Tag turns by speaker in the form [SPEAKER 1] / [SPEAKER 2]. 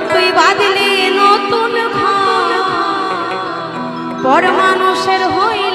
[SPEAKER 1] তুই বাঁধলি নতুন ঘর। পর মানুষের হই